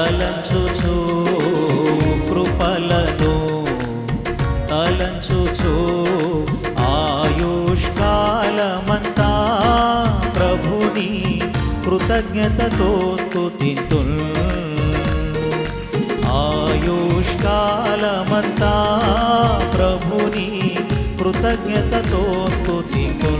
తలంచుచు కృపలను తలంచుచు ఆయుష్కాలమంతా ప్రభుని కృతజ్ఞతతో స్థుతింతు ఆయుష్కాలమంతా ప్రభుని కృతజ్ఞతతో స్తుతింతుల్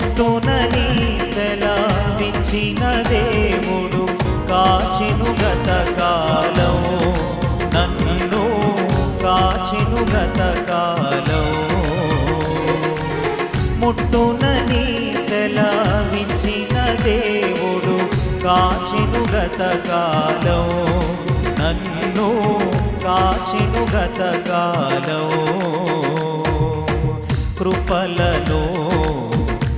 ముట్టునని సెలవిచ్చిన దేవుడు కాచిను గతకాలం నన్ను కాచిను గతకాలం ముట్టునని సెలవిచ్చిన దేవుడు కాచిను గతకాలం నన్ను కాచిను గతకాలం కృపలలో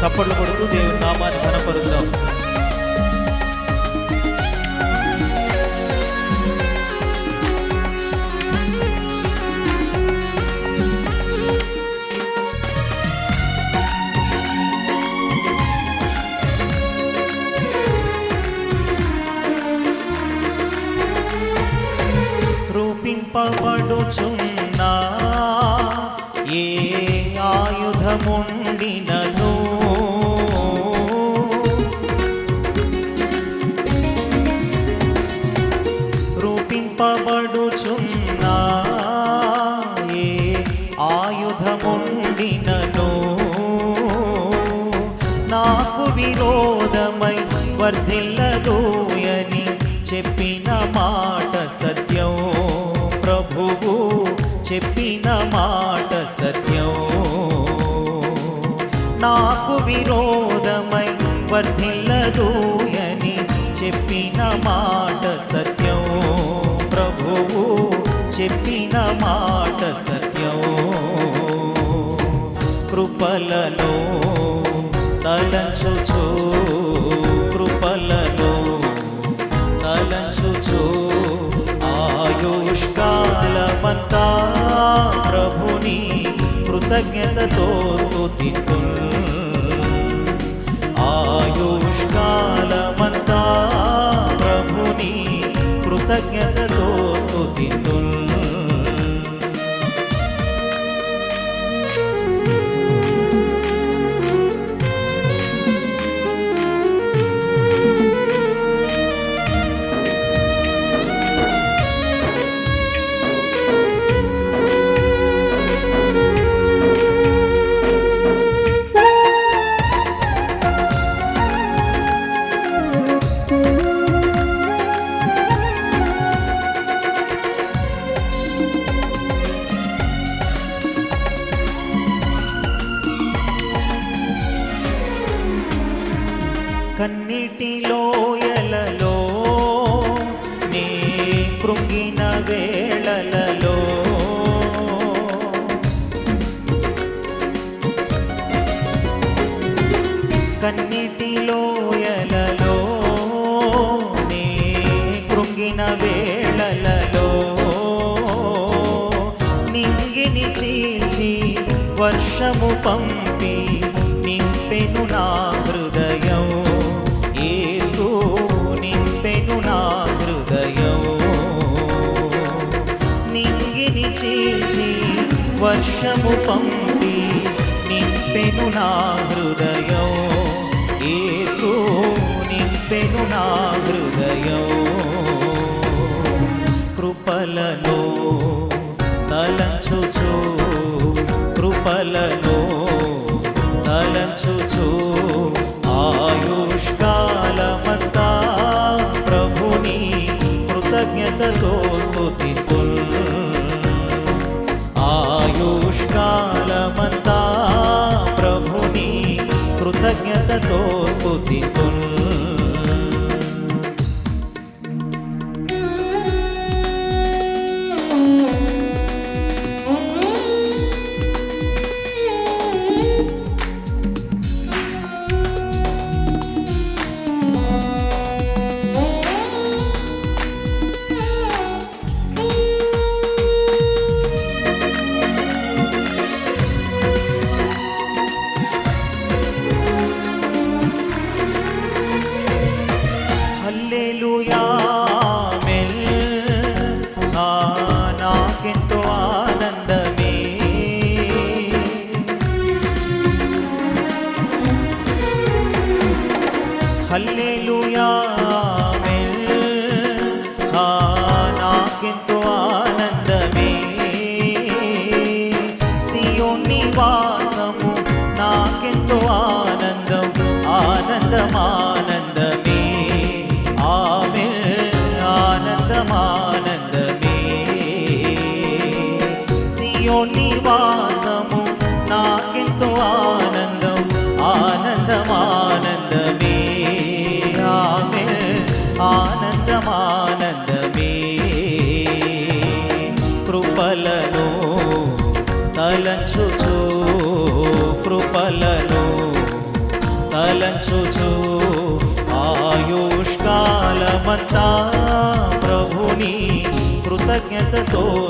చప్పట్లు కొడుతూ దేవుని నామాన్ని ఘనపరుద్దాం. రూపింపబడుచున్నా ఏ ఆయుధముండినను రూపింపబడుచున్నా ఆయుధముండినను. నాకు విరోధమై వర్ధిల్లదోయని చెప్పిన మాట సత్యం. ప్రభువు చెప్పిన మాట సత్యం. నాకు విరోధమై వర్ధిల్లదోయని చెప్పిన మాట సత్యం. ప్రభువు చెప్పిన మాట సత్యం కృపలలో తలంచుచు కృపలలో తలంచుచు ఆయుష్కాలమంతా ప్రభుని కృతజ్ఞతతో స్తుతితు ఆయుష్కాలమంతా ప్రభుని కృతజ్ఞత కృతజ్ఞతతో స్తుతితు కన్నిటిలోయలలో నీ కృంగిన వేళలలో. కన్నిటిలోయలలో నీ కృంగిన వేళలలో. నింగిని చీల్చి వర్షము పంపి నింపెను నా వర్షము పంపి నింపెను నా హృదయం. యేసు నింపెను నా హృదయం. కృపలలో తలంచుచు ఘనతతో స్తుతితుల్ ఆనందం ఆనందమే ఆమె ఆనందం ఆనందమే నివాసము నాకెంతో ఆనందం ఆనందం ఆమె ఆనందం ఆయుష్కాలమంతా ప్రభుని కృతజ్ఞతతో స్తుతితుల్